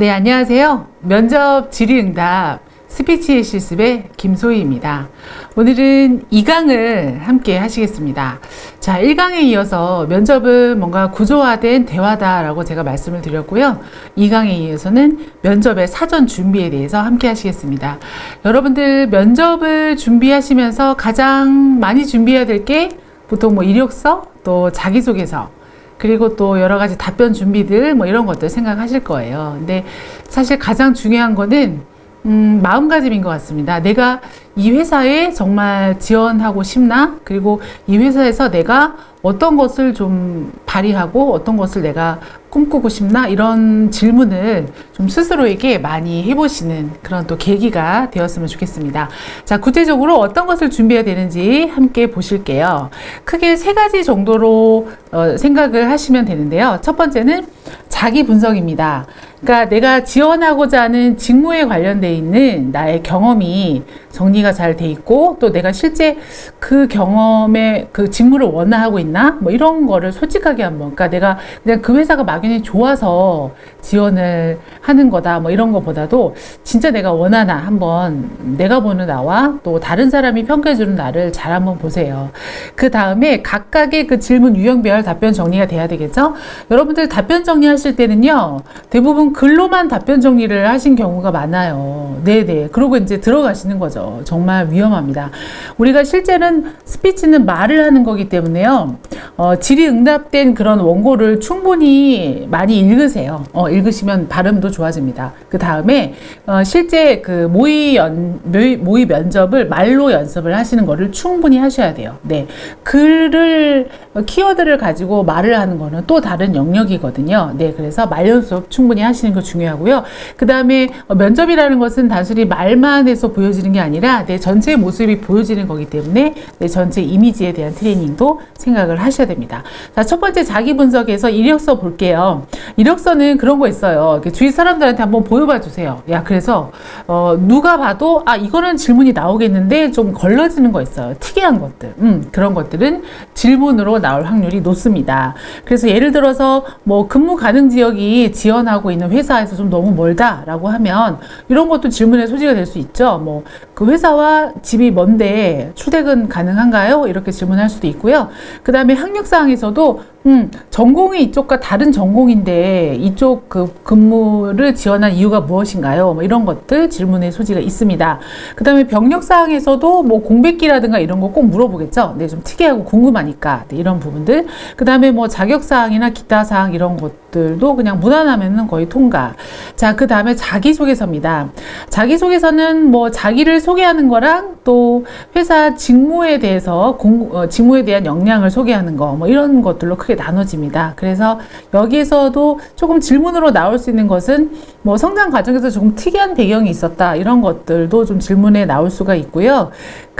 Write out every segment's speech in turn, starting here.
네, 안녕하세요. 면접 질의응답 스피치 실습의 김소희입니다. 오늘은 2강을 함께 하시겠습니다. 자, 1강에 이어서 면접은 뭔가 구조화된 대화다라고 제가 말씀을 드렸고요. 2강에 이어서는 면접의 사전 준비에 대해서 함께 하시겠습니다. 여러분들 면접을 준비하시면서 가장 많이 준비해야 될 게 보통 뭐 이력서, 또 자기소개서, 그리고 또 여러 가지 답변 준비들 뭐 이런 것들 생각하실 거예요. 근데 사실 가장 중요한 거는 음, 마음가짐인 것 같습니다. 내가 이 회사에 정말 지원하고 싶나? 그리고 이 회사에서 내가 어떤 것을 좀 발휘하고 어떤 것을 내가 꿈꾸고 싶나? 이런 질문을 좀 스스로에게 많이 해보시는 그런 또 계기가 되었으면 좋겠습니다. 자, 구체적으로 어떤 것을 준비해야 되는지 함께 보실게요. 크게 세 가지 정도로 어, 생각을 하시면 되는데요. 첫 번째는 자기 분석입니다. 그러니까 내가 지원하고자 하는 직무에 관련돼 있는 나의 경험이 정리 가 잘 돼 있고 또 내가 실제 그 경험에 그 직무를 원하고 있나? 뭐 이런 거를 솔직하게 한번. 그러니까 내가 그냥 그 회사가 막연히 좋아서 지원을 하는 거다 뭐 이런 것보다도 진짜 내가 원하나 한번 내가 보는 나와 또 다른 사람이 평가해 주는 나를 잘 한번 보세요. 그 다음에 각각의 그 질문 유형별 답변 정리가 돼야 되겠죠? 여러분들 답변 정리하실 때는요 대부분 글로만 답변 정리를 하신 경우가 많아요. 네네. 그러고 이제 들어가시는 거죠. 정말 위험합니다. 우리가 실제는 스피치는 말을 하는 거기 때문에요. 어, 질의응답된 그런 원고를 충분히 많이 읽으세요. 어, 읽으시면 발음도 좋아집니다. 그 다음에 어, 실제 그 모의 연 모의, 모의 면접을 말로 연습을 하시는 거를 충분히 하셔야 돼요. 네, 글을 어, 키워드를 가지고 말을 하는 거는 또 다른 영역이거든요. 네, 그래서 말 연습 충분히 하시는 거 중요하고요. 그 다음에 어, 면접이라는 것은 단순히 말만 해서 보여지는 게 아니라 내 전체 모습이 보여지는 거기 때문에 내 전체 이미지에 대한 트레이닝도 생각을 하셔야 됩니다. 자, 첫 번째 자기 분석에서 이력서 볼게요. 이력서는 그런 거 있어요. 주위 사람들한테 한번 보여봐 주세요. 야, 그래서 어, 누가 봐도 아 이거는 질문이 나오겠는데 좀 걸러지는 거 있어요. 특이한 것들, 음, 그런 것들은 질문으로 나올 확률이 높습니다. 그래서 예를 들어서 뭐 근무 가능 지역이 지원하고 있는 회사에서 좀 너무 멀다라고 하면 이런 것도 질문의 소지가 될 수 있죠. 뭐 그 회사와 집이 먼데 출퇴근 가능한가요? 이렇게 질문할 수도 있고요. 그 다음에 학력 사항에서도 음, 전공이 이쪽과 다른 전공인데 이쪽 그 근무를 지원한 이유가 무엇인가요? 뭐 이런 것들 질문의 소지가 있습니다. 그 다음에 병력 사항에서도 뭐 공백기라든가 이런 거 꼭 물어보겠죠. 네, 좀 특이하고 궁금하니까 네, 이런 부분들. 그 다음에 뭐 자격 사항이나 기타 사항 이런 것들도 그냥 무난하면은 거의 통과. 자, 그 다음에 자기소개서입니다. 자기소개서는 뭐 자기를 소개하는 거랑 또 회사 직무에 대해서 공, 어, 직무에 대한 역량을 소개하는 거 뭐 이런 것들로 크게 나눠집니다. 그래서 여기에서도 조금 질문으로 나올 수 있는 것은 뭐 성장 과정에서 조금 특이한 배경이 있었다 이런 것들도 좀 질문에 나올 수가 있고요.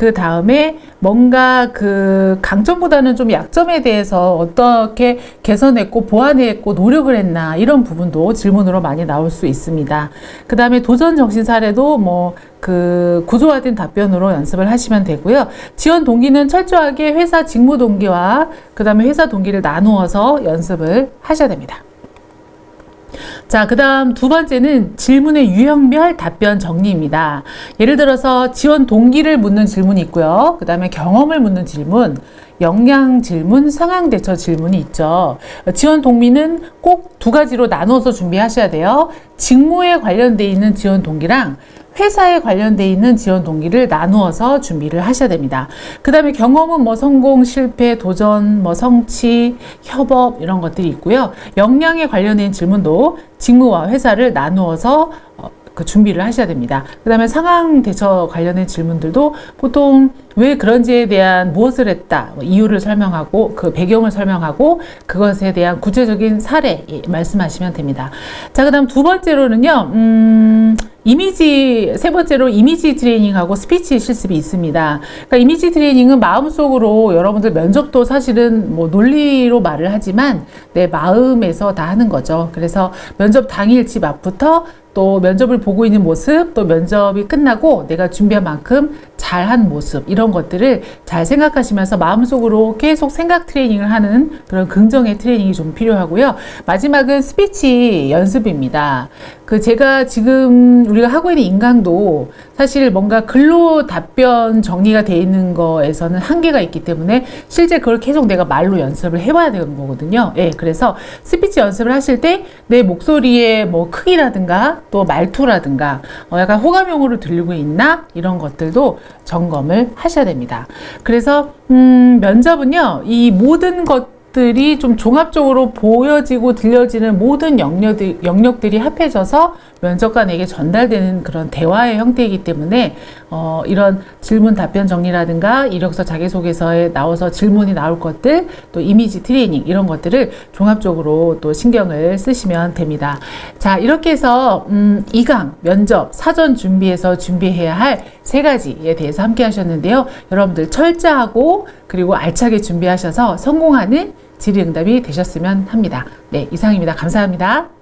그 다음에 뭔가 그 강점보다는 좀 약점에 대해서 어떻게 개선했고 보완했고 노력을 했나 이런 부분도 질문으로 많이 나올 수 있습니다. 그 다음에 도전 정신 사례도 뭐 그 구조화된 답변으로 연습을 하시면 되고요. 지원 동기는 철저하게 회사 직무 동기와 그 다음에 회사 동기를 나누어서 연습을 하셔야 됩니다. 자, 그 다음 두 번째는 질문의 유형별 답변 정리입니다. 예를 들어서 지원 동기를 묻는 질문이 있고요. 그 다음에 경험을 묻는 질문, 역량 질문, 상황 대처 질문이 있죠. 지원 동기는 꼭 두 가지로 나눠서 준비하셔야 돼요. 직무에 관련돼 있는 지원 동기랑 회사에 관련돼 있는 지원 동기를 나누어서 준비를 하셔야 됩니다. 그 다음에 경험은 뭐 성공, 실패, 도전, 뭐 성취, 협업 이런 것들이 있고요. 역량에 관련된 질문도 직무와 회사를 나누어서 어, 그 준비를 하셔야 됩니다. 그 다음에 상황 대처 관련된 질문들도 보통 왜 그런지에 대한 무엇을 했다, 뭐 이유를 설명하고 그 배경을 설명하고 그것에 대한 구체적인 사례 예, 말씀하시면 됩니다. 자, 그 다음 두 번째로는요, 음, 이미지 세 번째로 이미지 트레이닝하고 스피치 실습이 있습니다. 그러니까 이미지 트레이닝은 마음속으로 여러분들 면접도 사실은 뭐 논리로 말을 하지만 내 마음에서 다 하는 거죠. 그래서 면접 당일 집 앞부터 또 면접을 보고 있는 모습, 또 면접이 끝나고 내가 준비한 만큼 잘한 모습, 이런 것들을 잘 생각하시면서 마음속으로 계속 생각 트레이닝을 하는 그런 긍정의 트레이닝이 좀 필요하고요. 마지막은 스피치 연습입니다. 그 제가 지금 우리가 하고 있는 인강도 사실 뭔가 글로 답변 정리가 돼 있는 거에서는 한계가 있기 때문에 실제 그걸 계속 내가 말로 연습을 해봐야 되는 거거든요. 예, 그래서 스피치 연습을 하실 때 내 목소리의 뭐 크기라든가 또 말투라든가 어, 약간 호감형으로 들리고 있나 이런 것들도 점검을 하셔야 됩니다. 그래서 음, 면접은요 이 모든 것 들이 좀 종합적으로 보여지고 들려지는 모든 영역들, 영역들이 합해져서 면접관에게 전달되는 그런 대화의 형태이기 때문에 어, 이런 질문 답변 정리라든가 이력서 자기소개서에 나와서 질문이 나올 것들 또 이미지 트레이닝 이런 것들을 종합적으로 또 신경을 쓰시면 됩니다. 자 이렇게 해서 음, 2강 면접 사전 준비해서 준비해야 할 세 가지에 대해서 함께 하셨는데요. 여러분들 철저하고 그리고 알차게 준비하셔서 성공하는 질의응답이 되셨으면 합니다. 네, 이상입니다. 감사합니다.